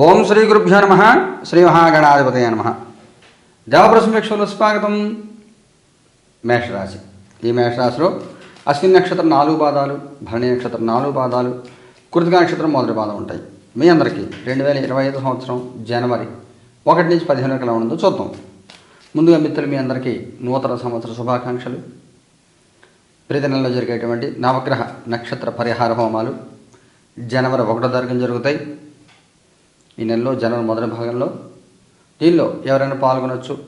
ఓం శ్రీ గురుభ్యో నమ శ్రీ మహాగణాధిపతయ నమ. దేవప్రసంక్షలో స్వాగతం. మేషరాశి. ఈ మేషరాశిలో అశ్విని నక్షత్రం నాలుగు పాదాలు భరణి నక్షత్రం నాలుగు పాదాలు కృతిక నక్షత్రం మొదటి పాదం ఉంటాయి. మీ అందరికీ రెండు వేల ఇరవై ఐదు సంవత్సరం జనవరి ఒకటి నుంచి పదిహేను వరకు ఎలా ఉండదో చూద్దాం. ముందుగా మిత్రులు మీ అందరికీ నూతన సంవత్సర శుభాకాంక్షలు. ప్రతి నెలలో జరిగేటువంటి నవగ్రహ నక్షత్ర పరిహార హోమాలు జనవరి ఒకటో తారీఖున జరుగుతాయి. ఈ నెలలో జనవరి మొదటి భాగంలో దీనిలో ఎవరైనా పాల్గొనొచ్చు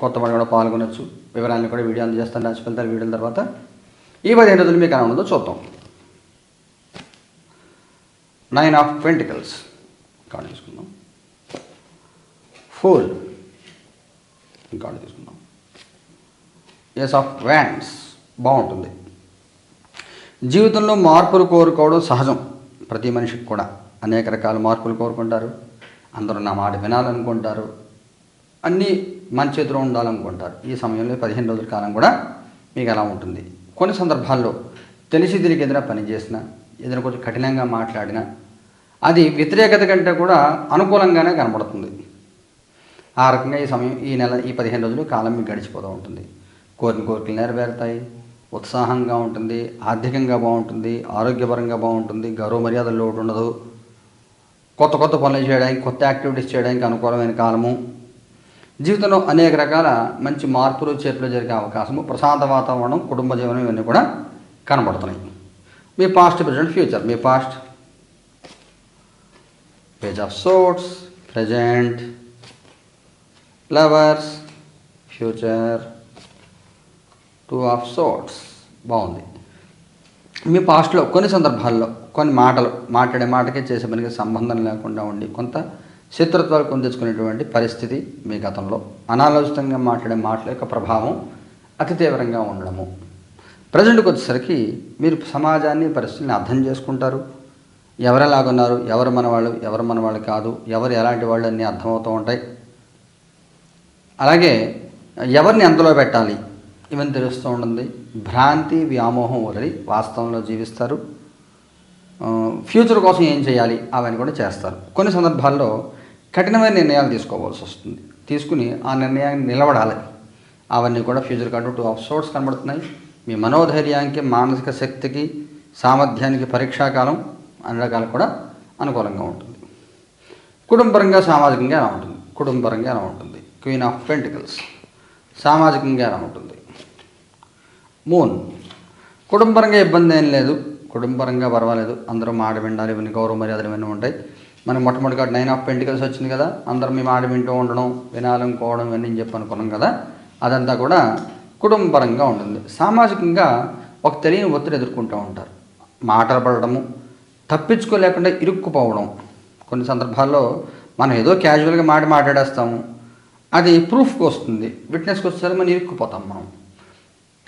కొత్త వాళ్ళు కూడా పాల్గొనొచ్చు వివరాలను కూడా వీడియో అందజేస్తాను రాసి వెళ్తారు వీడియోల తర్వాత. ఈ పదిహేను రోజులు మీకు ఎలా ఉండదో చూద్దాం. నైన్ ఆఫ్ పెంటికల్స్ కార్డు తీసుకుందాం. ఫోల్ కార్డు తీసుకుందాం. ఎస్ ఆఫ్ వ్యాండ్స్ బాగుంటుంది. జీవితంలో మార్పులు కోరుకోవడం సహజం ప్రతి మనిషికి కూడా. అనేక రకాల మార్పులు కోరుకుంటారు. అందరూ నా మాట వినాలనుకుంటారు. అన్నీ మన చేతిలో ఉండాలనుకుంటారు. ఈ సమయంలో పదిహేను రోజుల కాలం కూడా మీకు ఎలా ఉంటుంది. కొన్ని సందర్భాల్లో తెలిసి తిరిగి ఏదైనా పని చేసినా ఏదైనా కొంచెం కఠినంగా మాట్లాడినా అది వ్యతిరేకత కంటే కూడా అనుకూలంగానే కనబడుతుంది. ఆ రకంగా ఈ సమయం ఈ నెల ఈ పదిహేను రోజులు కాలం మీకు గడిచిపోతూ ఉంటుంది. కోరిన కోరికలు నెరవేరుతాయి. ఉత్సాహంగా ఉంటుంది. ఆర్థికంగా బాగుంటుంది. ఆరోగ్యపరంగా బాగుంటుంది. గౌరవ మర్యాదలు లోటు ఉండదు. కొత్త కొత్త పనులు చేయడానికి కొత్త యాక్టివిటీస్ చేయడానికి అనుకూలమైన కాలము. జీవితంలో అనేక రకాల మంచి మార్పులు చేర్పులు జరిగే అవకాశము ప్రశాంత వాతావరణం కుటుంబ జీవనం ఇవన్నీ కూడా కనబడుతున్నాయి. మీ past present future me past page of swords present lovers future two of swords బాగుంది. మీ పాస్ట్లో కొన్ని సందర్భాల్లో కొన్ని మాటలు మాట్లాడే మాటకే చేసే పనికి సంబంధం లేకుండా ఉండి కొంత శత్రుత్వాలు పొందించుకునేటువంటి పరిస్థితి మీ గతంలో. అనాలోచితంగా మాట్లాడే మాటల యొక్క ప్రభావం అతి తీవ్రంగా ఉండడము. ప్రజెంట్కి వచ్చేసరికి మీరు సమాజాన్ని పరిస్థితుల్ని అర్థం చేసుకుంటారు. ఎవరు ఎలాగున్నారు ఎవరు మనవాళ్ళు ఎవరు మనవాళ్ళు కాదు ఎవరు ఎలాంటి వాళ్ళు అన్నీ అర్థమవుతూ ఉంటాయి. అలాగే ఎవరిని ఎంతలో పెట్టాలి ఇవన్నీ తెలుస్తూ ఉంటుంది. భ్రాంతి వ్యామోహం వదిలి వాస్తవంలో జీవిస్తారు. ఫ్యూచర్ కోసం ఏం చేయాలి అవన్నీ కూడా చేస్తారు. కొన్ని సందర్భాల్లో కఠినమైన నిర్ణయాలు తీసుకోవాల్సి వస్తుంది. తీసుకుని ఆ నిర్ణయాన్ని నిలబడాలి. అవన్నీ కూడా future card two of swords కనబడుతున్నాయి. మీ మనోధైర్యానికి మానసిక శక్తికి సామర్థ్యానికి పరీక్షాకాలం అన్ని రకాలు కూడా అనుకూలంగా ఉంటుంది. కుటుంబరంగా సామాజికంగా ఎలా ఉంటుంది? కుటుంబపరంగా ఎలా ఉంటుంది? Queen of pentacles. సామాజికంగా ఎలా ఉంటుంది? మూన్. కుటుంబపరంగా ఇబ్బంది ఏం లేదు. కుటుంబపరంగా పర్వాలేదు. అందరూ మాట వినాలి ఇవన్నీ గౌరవ మర్యాదలు ఇవన్నీ ఉంటాయి. మనం మొట్టమొదటిగా నైన్ ఆఫ్ పెంటికల్స్ వచ్చింది కదా అందరం మేము మాట వింటూ ఉండడం వినాలనుకోవడం ఇవన్నీ చెప్పి అనుకున్నాం కదా అదంతా కూడా కుటుంబపరంగా ఉంటుంది. సామాజికంగా ఒక తెలియని ఒత్తిడి ఎదుర్కొంటూ ఉంటారు. మాటలు పడడము తప్పించుకోలేకుండా ఇరుక్కుపోవడం. కొన్ని సందర్భాల్లో మనం ఏదో క్యాజువల్గా మాట మాట్లాడేస్తాము అది ప్రూఫ్కి వస్తుంది. విట్నెస్కి వచ్చేసరికి మనం ఇరుక్కుపోతాం మనం.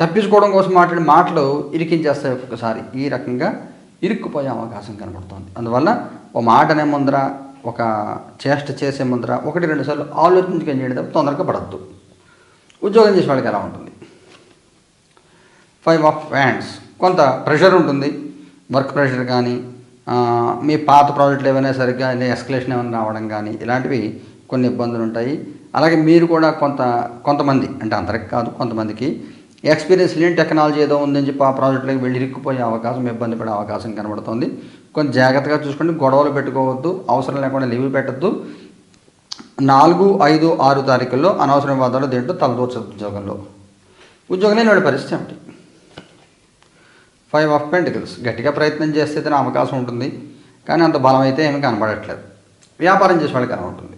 తప్పించుకోవడం కోసం మాట్లాడే మాటలు ఇరికించేస్తాయి ఒక్కొక్కసారి. ఈ రకంగా ఇరుక్కుపోయే అవకాశం కనబడుతుంది. అందువల్ల ఒక మాట అనే ముందర ఒక చేష్ట చేసే ముందర ఒకటి రెండు సార్లు ఆలోచించుకొని చేయడం తప్ప తొందరగా పడద్దు. ఉద్యోగం చేసే వాళ్ళకి ఎలా ఉంటుంది? ఫైవ్ ఆఫ్ హ్యాండ్స్ కొంత ప్రెషర్ ఉంటుంది. వర్క్ ప్రెషర్ కానీ మీ పాత ప్రాజెక్టులు ఏమైనా సరిగ్గా ఎస్కలేషన్ ఏమైనా రావడం కానీ ఇలాంటివి కొన్ని ఇబ్బందులు ఉంటాయి. అలాగే మీరు కూడా కొంత కొంతమంది అంటే అందరికి కాదు కొంతమందికి ఎక్స్పీరియన్స్ లేని టెక్నాలజీ ఏదో ఉందని చెప్పి ఆ ప్రాజెక్టులకు వెళ్ళి ఇరుక్కుపోయే అవకాశం ఇబ్బంది పడే అవకాశం కనబడుతుంది. కొంచెం జాగ్రత్తగా చూసుకోండి గొడవలు పెట్టుకోవద్దు అవసరం లేకుండా లీవ్ పెట్టద్దు. నాలుగు ఐదు ఆరు తారీఖుల్లో అనవసర వాదాలు దేంట్లో తలదోచదు ఉద్యోగంలో. ఉద్యోగం లేని వాడి పరిస్థితి ఏమిటి? ఫైవ్ ఆఫ్ పెంటికల్స్ గట్టిగా ప్రయత్నం చేస్తే తన అవకాశం ఉంటుంది కానీ అంత బలం అయితే ఏమీ కనబడట్లేదు. వ్యాపారం చేసే వాళ్ళకి కనబడుతుంది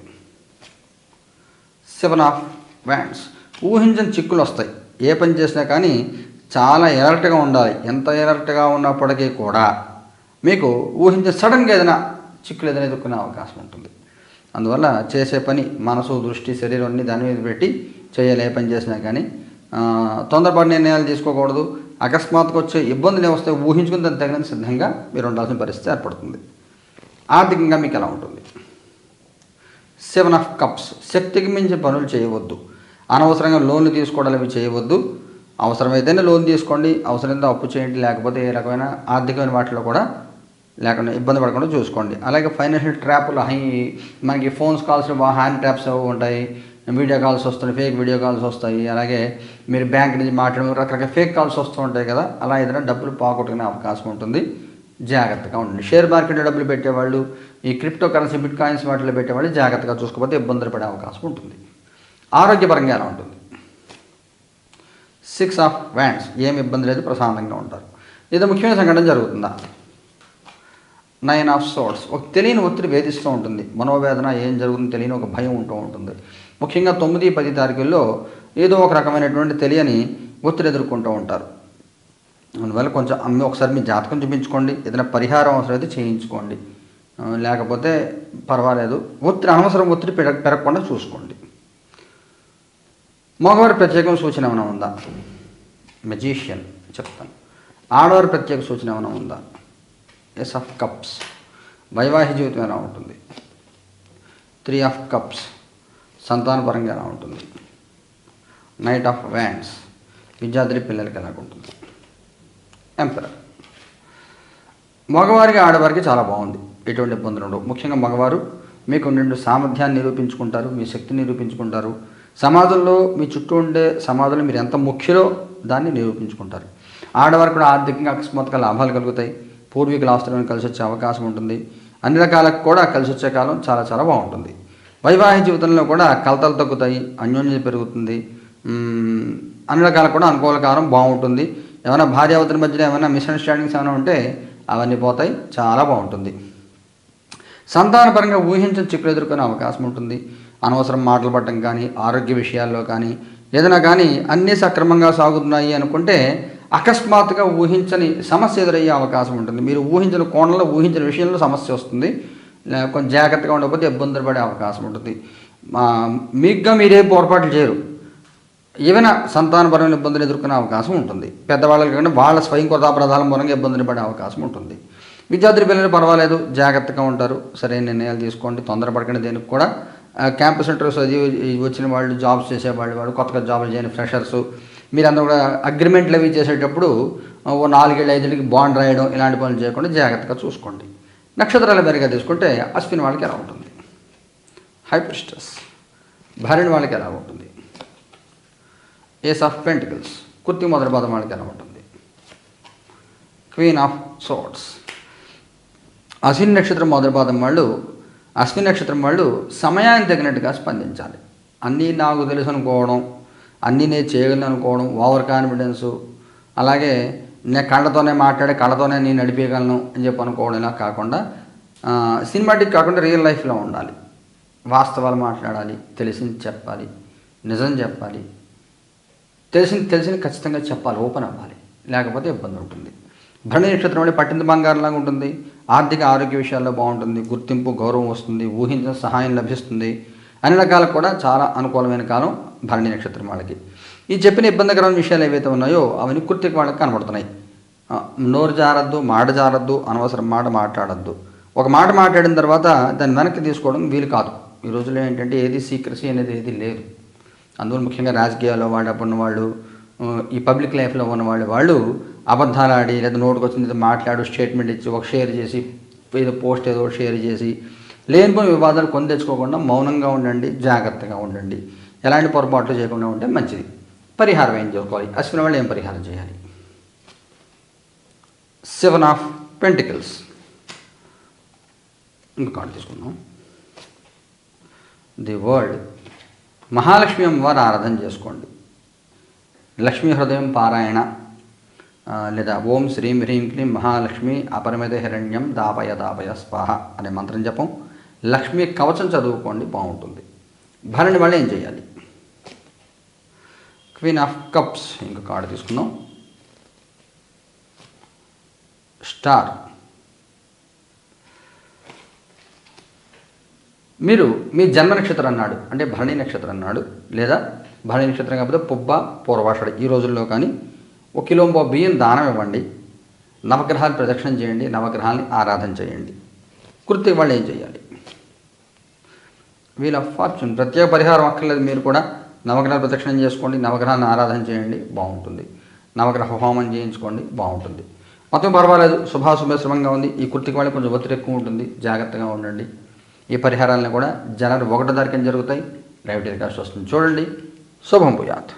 సెవెన్ ఆఫ్ వ్యాండ్స్ ఊహించని చిక్కులు వస్తాయి. ఏ పని చేసినా కానీ చాలా ఎలర్ట్గా ఉండాలి. ఎంత ఎలర్ట్గా ఉన్నప్పటికీ కూడా మీకు ఊహించిన సడన్గా ఏదైనా చిక్కులు ఏదైనా ఎదుర్కొనే అవకాశం ఉంటుంది. అందువల్ల చేసే పని మనసు దృష్టి శరీరం అన్ని దాని మీద పెట్టి చేయాలి. ఏ పని చేసినా కానీ తొందరపడి తొందరపాటు నిర్ణయాలు తీసుకోకూడదు. అకస్మాత్తుగా వచ్చే ఇబ్బందులు వస్తే ఊహించుకుని దానికి తగినంత సిద్ధంగా మీరు ఉండాల్సిన పరిస్థితి ఏర్పడుతుంది. ఆర్థికంగా మీకు ఎలా ఉంటుంది? సెవెన్ ఆఫ్ కప్స్ శక్తికి మించి పనులు చేయవద్దు. అనవసరంగా లోన్లు తీసుకోవడం అవి చేయవద్దు. అవసరమైతేనే లోన్ తీసుకోండి. అవసరమైతే అప్పు చేయండి. లేకపోతే ఏ రకమైన ఆర్థికమైన వాటిలో కూడా లేకుండా ఇబ్బంది పడకుండా చూసుకోండి. అలాగే ఫైనాన్షియల్ ట్రాప్లు హై మనకి ఫోన్స్ కాల్స్ హ్యాండ్ ట్రాప్స్ ఉంటాయి. వీడియో కాల్స్ వస్తాయి ఫేక్ వీడియో కాల్స్ వస్తాయి. అలాగే మీరు బ్యాంక్ నుంచి మాట్లాడడం రకరకాల ఫేక్ కాల్స్ వస్తూ ఉంటాయి కదా అలా ఏదైనా డబ్బులు పోగొట్టుకునే అవకాశం ఉంటుంది. జాగ్రత్తగా ఉండండి. షేర్ మార్కెట్లో డబ్బులు పెట్టేవాళ్ళు ఈ క్రిప్టో కరెన్సీ బిట్ కాయిన్స్ వాటిలో పెట్టేవాళ్ళు జాగ్రత్తగా చూసుకోకపోతే ఇబ్బందులు పడే అవకాశం ఉంటుంది. ఆరోగ్యపరంగా ఎలా ఉంటుంది. సిక్స్ ఆఫ్ వ్యాండ్స్ ఏమి ఇబ్బంది లేదు ప్రశాంతంగా ఉంటారు. ఏదో ముఖ్యమైన సంఘటన జరుగుతుందా? నైన్ ఆఫ్ సోట్స్ ఒక తెలియని ఒత్తిడి వేధిస్తూ ఉంటుంది. మనోవేదన ఏం జరుగుతుందో తెలియని ఒక భయం ఉంటూ ఉంటుంది. ముఖ్యంగా తొమ్మిది పది తారీఖుల్లో ఏదో ఒక రకమైనటువంటి తెలియని ఒత్తిడి ఎదుర్కొంటూ ఉంటారు. అందువల్ల కొంచెం అమ్మి ఒకసారి మీ జాతకం చూపించుకోండి. ఏదైనా పరిహారం అవసరం అయితే చేయించుకోండి. లేకపోతే పర్వాలేదు. ఒత్తిడి అనవసరం ఒత్తిడి పెరగ పెరగకుండా చూసుకోండి. మగవారి ప్రత్యేకం సూచన ఏమైనా ఉందా? మెజీషియన్ చెప్తాను ఆడవారి ప్రత్యేక సూచన ఏమైనా ఉందా? ఎస్ ఆఫ్ కప్స్ వైవాహిక జీవితం ఎలా ఉంటుంది? త్రీ ఆఫ్ కప్స్ సంతానపరంగా ఎలా ఉంటుంది? నైట్ ఆఫ్ వ్యాండ్స్ విద్యార్థి పిల్లలకి ఎలా ఉంటుంది? ఎంపరర్ మగవారికి ఆడవారికి చాలా బాగుంది. ఎటువంటి ఇబ్బందులు ఉండవు. ముఖ్యంగా మగవారు మీకు రెండు సామర్థ్యాన్ని నిరూపించుకుంటారు మీ శక్తిని నిరూపించుకుంటారు. సమాజంలో మీ చుట్టూ ఉండే సమాజంలో మీరు ఎంత ముఖ్యలో దాన్ని నిరూపించుకుంటారు. ఆడవారు కూడా ఆర్థికంగా అకస్మాత్తుగా లాభాలు కలుగుతాయి. పూర్వీకుల ఆస్తులను కలిసి వచ్చే అవకాశం ఉంటుంది. అన్ని రకాలకు కూడా కలిసి వచ్చే కాలం చాలా చాలా బాగుంటుంది. వైవాహిక జీవితంలో కూడా కలతలు తగ్గుతాయి. అన్యోన్యత పెరుగుతుంది. అన్ని రకాలకు కూడా అనుకూలకాలం బాగుంటుంది. ఏమైనా భార్యావతుల మధ్యలో ఏమైనా మిస్అండర్స్టాండింగ్స్ ఏమైనా ఉంటే అవన్నీ పోతాయి. చాలా బాగుంటుంది. సంతానపరంగా ఊహించని చిక్కులు ఎదుర్కొనే అవకాశం ఉంటుంది. అనవసరం మాటలు పడటం కానీ ఆరోగ్య విషయాల్లో కానీ ఏదైనా కానీ అన్నీ సక్రమంగా సాగుతున్నాయి అనుకుంటే అకస్మాత్తుగా ఊహించని సమస్య ఎదురయ్యే అవకాశం ఉంటుంది. మీరు ఊహించిన కోణంలో ఊహించిన విషయంలో సమస్య వస్తుంది. కొంచెం జాగ్రత్తగా ఉండకపోతే ఇబ్బందులు పడే అవకాశం ఉంటుంది. మా మీకుగా మీరే పొరపాట్లు చేయరు. ఏమైనా సంతానపరమైన ఇబ్బందులు ఎదుర్కొనే అవకాశం ఉంటుంది. పెద్దవాళ్ళకి కంటే వాళ్ళ స్వయం కృతాపరాధాల మూలంగా ఇబ్బందులు పడే అవకాశం ఉంటుంది. విద్యార్థి పిల్లలు పర్వాలేదు జాగ్రత్తగా ఉంటారు. సరైన నిర్ణయాలు తీసుకోండి తొందరపడకండి దేనికి కూడా. క్యాంపస్ ఇంటర్వ్యూస్ అది వచ్చిన వాళ్ళు జాబ్స్ చేసేవాళ్ళు వాళ్ళు కొత్తగా జాబ్లు చేయని ఫ్రెషర్స్ మీరందరూ కూడా అగ్రిమెంట్లు అవి చేసేటప్పుడు ఓ నాలుగేళ్ళు ఐదేళ్ళకి బాండ్ రాయడం ఇలాంటి పనులు చేయకుండా జాగ్రత్తగా చూసుకోండి. నక్షత్రాల పేరుగా తీసుకుంటే అశ్విన్ వాళ్ళకి ఎలా ఉంటుంది? హైపర్స్టస్ భరణి వాళ్ళకి ఎలా ఉంటుంది? ఏస్ ఆఫ్ పెంటికల్స్ కుర్తి మొదటి పదం వాళ్ళకి ఎలా ఉంటుంది? క్వీన్ ఆఫ్ సోట్స్ అశ్విన్ నక్షత్రం మొదటి పాదం వాళ్ళు అశ్విని నక్షత్రం వాళ్ళు సమయానికి తగినట్టుగా స్పందించాలి. అన్నీ నాకు తెలుసు అనుకోవడం అన్నీ నేను చేయగలను అనుకోవడం ఓవర్ కాన్ఫిడెన్సు అలాగే నేను కళ్ళతోనే మాట్లాడి కళ్ళతోనే నేను నడిపేయగలను అని చెప్పి అనుకోవడం ఇలా కాకుండా సినిమాటిక్ కాకుండా రియల్ లైఫ్లో ఉండాలి. వాస్తవాలు మాట్లాడాలి తెలిసింది చెప్పాలి నిజం చెప్పాలి తెలిసింది తెలిసింది ఖచ్చితంగా చెప్పాలి ఓపెన్ అవ్వాలి లేకపోతే ఇబ్బంది ఉంటుంది. భరణి నక్షత్రం అంటే పట్టింది బంగారంలాగా ఉంటుంది. ఆర్థిక ఆరోగ్య విషయాల్లో బాగుంటుంది. గుర్తింపు గౌరవం వస్తుంది. ఊహించిన సహాయం లభిస్తుంది. అన్ని రకాలకు కూడా చాలా అనుకూలమైన కాలం భరణి నక్షత్రం వాళ్ళకి. ఈ చెప్పిన ఇబ్బందికరమైన విషయాలు ఏవైతే ఉన్నాయో అవన్నీ కుర్తికి వాళ్ళకి కనబడుతున్నాయి. నోరు జారద్దు మాట జారద్దు అనవసరం మాట మాట్లాడద్దు. ఒక మాట మాట్లాడిన తర్వాత దాన్ని వెనక్కి తీసుకోవడం వీలు కాదు. ఈ రోజుల్లో ఏంటంటే ఏది సీక్రసీ అనేది ఏది లేదు. అందువల్ల ముఖ్యంగా రాజకీయాల్లో వాడప్పుడు వాళ్ళు ఈ పబ్లిక్ లైఫ్లో ఉన్న వాళ్ళు వాళ్ళు అబద్ధాలు ఆడి లేదా నోటుకు వచ్చింది మాట్లాడు స్టేట్మెంట్ ఇచ్చి ఒక షేర్ చేసి ఏదో పోస్ట్ ఏదో షేర్ చేసి లేనిపోయిన వివాదాలు కొని తెచ్చుకోకుండా మౌనంగా ఉండండి జాగ్రత్తగా ఉండండి. ఎలాంటి పొరపాట్లు చేయకుండా ఉంటే మంచిది. పరిహారం ఏం చేసుకోవాలి? అశ్విన వాళ్ళు ఏం పరిహారం చేయాలి? Seven of pentacles. ఇంకో కార్డు తీసుకుందాం. The world. మహాలక్ష్మి అమ్మవారు ఆరాధన చేసుకోండి. లక్ష్మీ హృదయం పారాయణ లేదా ఓం శ్రీం హ్రీం క్లీం మహాలక్ష్మి అపరిమిత హిరణ్యం దాపయ దాపయ స్వాహ అనే మంత్రం జపం. లక్ష్మీ కవచం చదువుకోండి బాగుంటుంది. భరణి వల్ల ఏం చేయాలి? క్వీన్ ఆఫ్ కప్స్ ఇంకో కార్డు తీసుకుందాం. స్టార్. మీరు మీ జన్మ నక్షత్రం అన్నాడు అంటే భరణి నక్షత్రం అన్నాడు లేదా భరణి నక్షత్రం కాకపోతే పుబ్బ పూర్వాషాఢ ఈ రోజుల్లో కానీ ఒక కిలోంబో బియ్యం దానం ఇవ్వండి. నవగ్రహాలు ప్రదక్షిణం చేయండి నవగ్రహాలని ఆరాధన చేయండి. కృతి వాళ్ళు ఏం చేయాలి? వీల్ ఆఫ్ ఫార్చ్యూన్ ప్రత్యేక పరిహారం అక్కర్లేదు మీరు కూడా. నవగ్రహ ప్రదక్షిణం చేసుకోండి నవగ్రహాన్ని ఆరాధన చేయండి బాగుంటుంది. నవగ్రహ హోమం చేయించుకోండి బాగుంటుంది. మొత్తం పర్వాలేదు శుభాశుభశ్రమంగా ఉంది. ఈ కుర్తికి వాళ్ళకి కొంచెం ఒత్తిడి ఎక్కువ ఉంటుంది జాగ్రత్తగా ఉండండి. ఈ పరిహారాలను కూడా జనవరి ఒకటో తారీఖున జరుగుతాయి. రైట్ కాస్ట్ వస్తుంది. చూడండి. शुभम भूयात